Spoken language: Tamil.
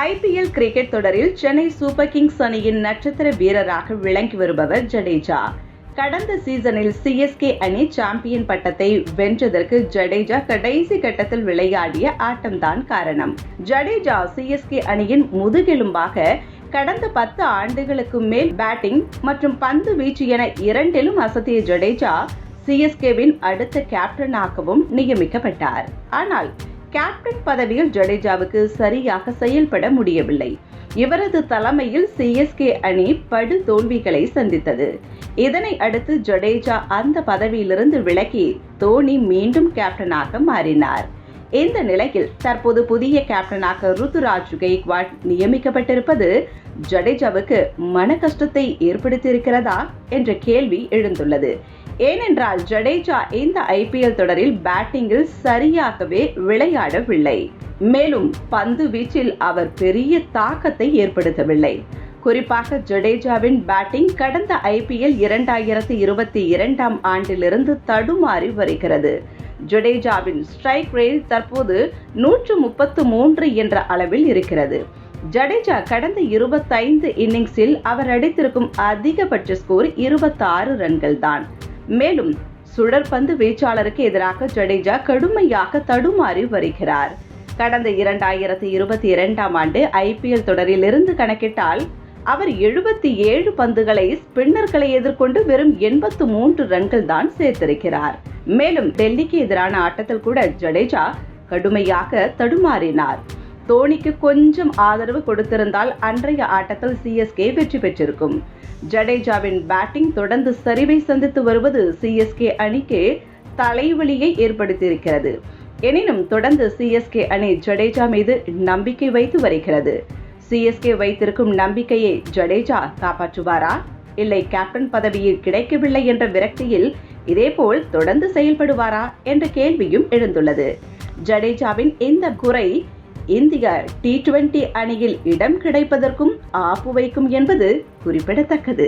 ஐபிஎல் கிரிக்கெட் தொடரில் சென்னை சூப்பர் கிங்ஸ் அணியின் நட்சத்திர வீரராக விளங்கி வருபவர் ஜடேஜா. கடந்த சீசனில் சிஎஸ்கே அணி சாம்பியன் பட்டத்தை வென்றதற்கு ஜடேஜா கடைசி கட்டத்தில் விளையாடிய ஆட்டம்தான் காரணம். ஜடேஜா சிஎஸ்கே அணியின் முதுகெலும்பாக கடந்த பத்து ஆண்டுகளுக்கு மேல் பேட்டிங் மற்றும் பந்து வீச்சு என இரண்டிலும் அசத்திய ஜடேஜா சிஎஸ்கேவின் அடுத்த கேப்டனாகவும் நியமிக்கப்பட்டார். ஆனால் கேப்டன் பதவியில் ஜடேஜாவுக்கு சரியாக செயல்பட முடியவில்லை. இவரது தலைமையில் சிஎஸ்கே அணி படு தோல்விகளை சந்தித்தது. இதனை அடுத்து ஜடேஜா அந்த பதவியிலிருந்து விலகி தோனி மீண்டும் கேப்டனாக மாறினார். இந்த நிலையில் தற்போது புதிய கேப்டனாக ருத்துராஜ் கெய்க்வாட் நியமிக்கப்பட்டிருப்பது ஜடேஜாவுக்கு மன கஷ்டத்தை ஏற்படுத்தியிருக்கிறதா? என்ற கேள்வி எழுந்துள்ளது. ஏனென்றால் ஜடேஜா இந்த ஐபிஎல் தொடரில் பேட்டிங்கில் சரியாகவே விளையாடவில்லை. மேலும் பந்து வீச்சில் அவர் பெரிய தாக்கத்தை ஏற்படுத்தவில்லை. குறிப்பாக ஜடேஜாவின் பேட்டிங் கடந்த ஐபிஎல் இரண்டாயிரத்தி இருபத்தி இரண்டாம் ஆண்டிலிருந்து தடுமாறி வருகிறது. ஜடேஜாவின் ஸ்ட்ரைக் ரேட் தற்போது நூற்று முப்பத்து மூன்று என்ற அளவில் இருக்கிறது. ஜடேஜா கடந்த இருபத்தைந்து இன்னிங்ஸில் அவர் அடித்திருக்கும் அதிகபட்ச ஸ்கோர் இருபத்தாறு ரன்கள் தான். மேலும் சுழற்பந்து வீச்சாளருக்கு எதிராக ஜடேஜா கடுமையாக தடுமாறி வருகிறார். கடந்த இரண்டாயிரத்தி இருபத்தி இரண்டாம் ஆண்டு ஐபிஎல் தொடரில் இருந்து கணக்கிட்டால் அவர் எழுபத்தி ஏழு பந்துகளை ஸ்பின்னர்களை எதிர்கொண்டு வெறும் எண்பத்து மூன்று ரன்கள் தான் சேர்த்திருக்கிறார். மேலும் டெல்லிக்கு எதிரான ஆட்டத்தில் கூட ஜடேஜா கடுமையாக தடுமாறினார். தோனிக்கு கொஞ்சம் ஆதரவு கொடுத்திருந்தால் அன்றைய ஆட்டத்தில் சிஎஸ்கே வெற்றி பெற்றிருக்கும். ஜடேஜாவின் பேட்டிங் தொடர்ந்து சரிவை சந்தித்து வருவது சிஎஸ்கே அணிக்கு தலைவலியை ஏற்படுத்தியிருக்கிறது. எனினும் தொடர்ந்து சிஎஸ்கே அணி ஜடேஜா மீது நம்பிக்கை வைத்து வருகிறது. சிஎஸ்கே வைத்திருக்கும் நம்பிக்கையை ஜடேஜா காப்பாற்றுவாரா? இல்லை கேப்டன் பதவியில் கிடைக்கவில்லை என்ற விரக்தியில் இதேபோல் தொடர்ந்து செயல்படுவாரா? என்ற கேள்வியும் எழுந்துள்ளது. ஜடேஜாவின் இந்த குறை இந்தியா டி டுவெண்டி அணியில் இடம் கிடைப்பதற்கும் ஆப்பு வைக்கும் என்பது குறிப்பிடத்தக்கது.